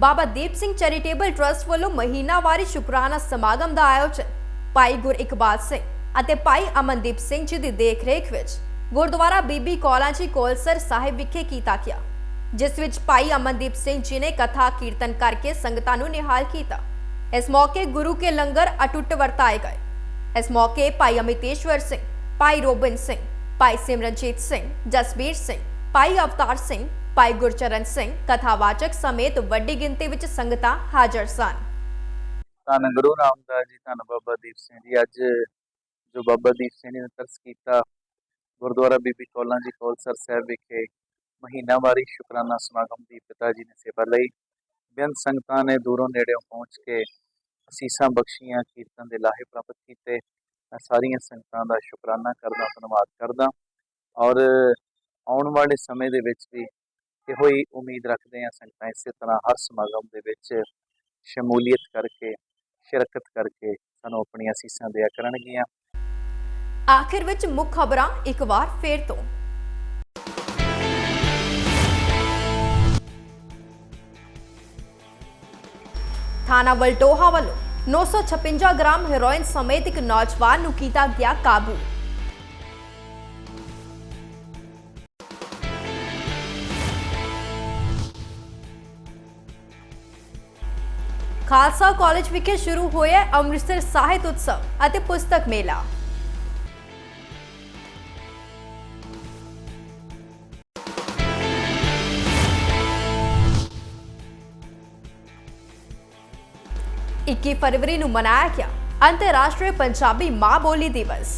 ਬਾਬਾ ਦੀਪ ਸਿੰਘ ਚੈਰੀਟੇਬਲ ਟਰਸਟ ਵੱਲੋਂ ਮਹੀਨਾਵਾਰੀ ਸ਼ੁਕਰਾਨਾ ਸਮਾਗਮ ਦਾ ਆਯੋਜਨ ਭਾਈ ਗੁਰ ਇਕਬਾਲ ਸਿੰਘ ਅਤੇ ਭਾਈ ਅਮਨਦੀਪ ਸਿੰਘ ਜੀ ਦੀ ਦੇਖਰੇਖ ਵਿੱਚ ਗੁਰਦੁਆਰਾ ਬੀਬੀ ਕੌਲਾਂ ਕੋਲਸਰ ਸਾਹਿਬ ਵਿਖੇ ਕੀਤਾ ਗਿਆ, ਜਿਸ ਵਿੱਚ ਭਾਈ ਅਮਨਦੀਪ ਸਿੰਘ ਜੀ ਨੇ ਕਥਾ ਕੀਰਤਨ ਕਰਕੇ ਸੰਗਤਾਂ ਨੂੰ ਨਿਹਾਲ ਕੀਤਾ। ਇਸ ਮੌਕੇ ਗੁਰੂ ਕੇ ਲੰਗਰ ਅਟੁੱਟ ਵਰਤਾਏ ਗਏ। ਇਸ ਮੌਕੇ ਭਾਈ ਅਮਿਤੇਸ਼ਵਰ ਸਿੰਘ, ਭਾਈ ਰੋਬਿਨ ਸਿੰਘ, ਭਾਈ ਸਿਮਰਨਜੀਤ ਸਿੰਘ, ਜਸਬੀਰ ਸਿੰਘ, ਭਾਈ ਅਵਤਾਰ ਸਿੰਘ ਭਾਈ ਗੁਰਚਰਨ ਸਿੰਘ, ਕਥਾਵਾਚਕ ਸਮੇਤ ਵੱਡੀ ਗਿਣਤੀ ਵਿੱਚ ਸੰਗਤਾਂ ਹਾਜ਼ਰ ਸਨ। ਧੰਨ ਗੁਰੂ ਰਾਮਦਾਸ ਜੀ, ਧੰਨ ਬਾਬਾ ਦੀਪ ਸਿੰਘ ਜੀ। ਅੱਜ ਜੋ ਬਾਬਾ ਦੀਪ ਸਿੰਘ ਜੀ ਨੇ ਤਰਸ ਕੀਤਾ, ਗੁਰਦੁਆਰਾ ਬੀਬੀ ਕੌਲਾਂ ਜੀ ਕੌਲਸਰ ਸਾਹਿਬ ਵਿਖੇ ਮਹੀਨਾਵਾਰੀ ਸ਼ੁਕਰਾਨਾ ਸਮਾਗਮ ਦੀ ਪਿਤਾ ਜੀ ਨੇ ਸੇਵਾ ਲਈ। ਬੇਅੰਤ ਸੰਗਤਾਂ ਨੇ ਦੂਰੋਂ ਨੇੜਿਓਂ ਪਹੁੰਚ ਕੇ ਅਸੀਸਾਂ ਬਖਸ਼ੀਆਂ, ਕੀਰਤਨ ਦੇ ਲਾਹੇ ਪ੍ਰਾਪਤ ਕੀਤੇ। ਮੈਂ ਸਾਰੀਆਂ ਸੰਗਤਾਂ ਦਾ ਸ਼ੁਕਰਾਨਾ ਕਰਦਾ, ਧੰਨਵਾਦ ਕਰਦਾ। ਔਰ ਆਉਣ ਵਾਲੇ ਸਮੇਂ ਦੇ ਵਿੱਚ ਵੀ ਇਹੋ ਹੀ ਉਮੀਦ ਰੱਖਦੇ ਹਾਂ ਸੰਗਤਾਂ ਇਸੇ ਤਰ੍ਹਾਂ ਹਰ ਸਮਾਗਮ ਦੇ ਵਿੱਚ ਸ਼ਮੂਲੀਅਤ ਕਰਕੇ, ਸ਼ਿਰਕਤ ਕਰਕੇ ਸਾਨੂੰ ਆਪਣੀਆਂ ਅਸੀਸਾਂ ਦਿਆ ਕਰਨਗੀਆਂ। ਆਖਿਰ ਵਿੱਚ ਮੁੱਖ ਖਬਰਾਂ ਇੱਕ ਵਾਰ ਫੇਰ ਤੋਂ। ਥਾਣਾ ਵਲਟੋਹਾ ਵੱਲੋਂ 956 ਗ੍ਰਾਮ ਹੈਰੋਇਨ ਸਮੇਤ ਇੱਕ ਨੌਜਵਾਨ ਨੂੰ ਕੀਤਾ ਗਿਆ ਕਾਬੂ। ਖਾਲਸਾ ਕਾਲਜ ਵਿਖੇ ਸ਼ੁਰੂ ਹੋਇਆ ਅੰਮ੍ਰਿਤਸਰ ਸਾਹਿਤ ਉਤਸਵ ਅਤੇ ਪੁਸਤਕ ਮੇਲਾ। ਇੱਕੀ ਫਰਵਰੀ ਨੂੰ ਮਨਾਇਆ ਗਿਆ ਅੰਤਰਰਾਸ਼ਟਰੀ ਪੰਜਾਬੀ ਮਾਂ ਬੋਲੀ ਦਿਵਸ।